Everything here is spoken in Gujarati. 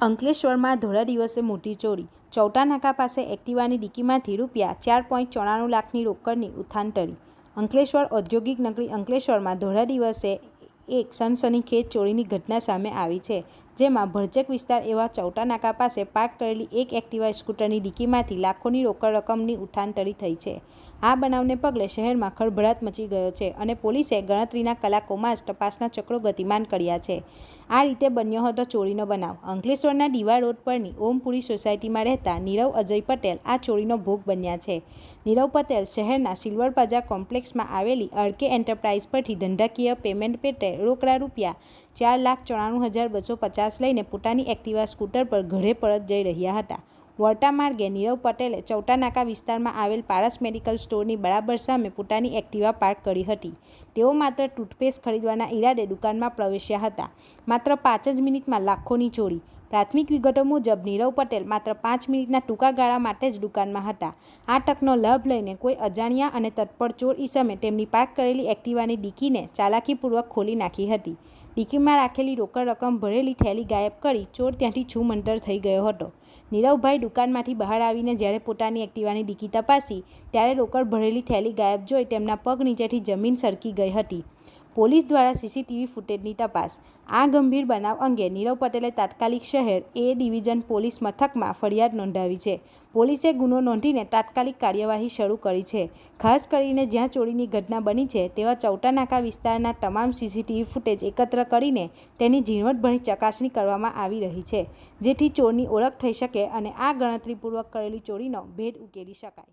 અંકલેશ્વરમાં ધોળા દિવસે મોટી ચોરી. ચૌટા નાકા પાસે એક્ટિવાની ડીકીમાંથી રૂપિયા ચાર પોઈન્ટ ચોરાણું લાખની રોકડની ઉથાંતરી અંકલેશ્વર ઔદ્યોગિક નગરી અંકલેશ્વરમાં ધોળા દિવસે એક સનસનીખેજ ચોરીની ઘટના સામે આવી છે. જેમાં ભરચક વિસ્તાર એવા ચૌટા નાકા પાસે પાર્ક કરેલી એક એક્ટિવા સ્કૂટરની ડીકીમાંથી લાખોની રોકડ રકમની ઉઠાંતરી થઈ છે. આ બનાવને પગલે શહેરમાં ખળભળાટ મચી ગયો છે અને પોલીસે ગણતરીના કલાકોમાં જ તપાસના ચક્રો ગતિમાન કર્યા છે. આ રીતે બન્યો હતો ચોરીનો બનાવ. અંકલેશ્વરના ડીવા રોડ પરની ઓમપુરી સોસાયટીમાં રહેતા નીરવ અજય પટેલ આ ચોરીનો ભોગ બન્યા છે. નીરવ પટેલ શહેરના સિલ્વર પ્લાઝા કોમ્પ્લેક્સમાં આવેલી અર્કે એન્ટરપ્રાઇઝ પરથી ધંધાકીય પેમેન્ટ પેટે રોકડા રૂપિયા ચાર લાખ ચોરાણું હજાર બસો પચાસ લઈને પોતાની એક્ટિવા સ્કૂટર પર ઘરે પરત જઈ રહ્યા હતા. વળતા માર્ગે નીરવ પટેલે ચૌટાનાકા વિસ્તારમાં આવેલ પારસ મેડિકલ સ્ટોરની બરાબર સામે પોતાની એક્ટિવા પાર્ક કરી હતી. તેઓ માત્ર ટૂથપેસ્ટ ખરીદવાના ઈરાદે દુકાનમાં પ્રવેશ્યા હતા. માત્ર પાંચ જ મિનિટમાં લાખોની ચોરી. પ્રાથમિક વિગતો મુજબ નીરવ પટેલ માત્ર પાંચ મિનિટના ટૂંકા ગાળા માટે જ દુકાનમાં હતા. આ તકનો લાભ લઈને કોઈ અજાણ્યા અને તત્પર ચોર ઈસમે તેમની પાર્ક કરેલી એક્ટિવાની ડીકીને ચાલાકીપૂર્વક ખોલી નાખી હતી. ડીકીમાં રાખેલી રોકડ રકમ ભરેલી થેલી ગાયબ કરી ચોર ત્યાંથી છૂમંતર થઈ ગયો હતો. નીરવભાઈ દુકાનમાંથી બહાર આવીને જ્યારે પોતાની એક્ટિવાની ડીકી તપાસી, ત્યારે રોકડ ભરેલી થેલી ગાયબ જોઈ તેમના પગ નીચેથી જમીન સરકી ગઈ હતી. પોલીસ દ્વારા સીસીટીવી ફૂટેજની તપાસ. આ ગંભીર બનાવ અંગે નીરવ પટેલે તાત્કાલિક શહેર એ ડિવિઝન પોલીસ મથકમાં ફરિયાદ નોંધાવી છે. પોલીસે ગુનો નોંધીને તાત્કાલિક કાર્યવાહી શરૂ કરી છે. ખાસ કરીને જ્યાં ચોરીની ઘટના બની છે તેવા ચૌટા નાકા વિસ્તારના તમામ સીસીટીવી ફૂટેજ એકત્ર કરીને તેની ઝીણવટભરી ચકાસણી કરવામાં આવી રહી છે, જેથી ચોરની ઓળખ થઈ શકે અને આ ગણતરીપૂર્વક કરેલી ચોરીનો ભેદ ઉકેલી શકાય.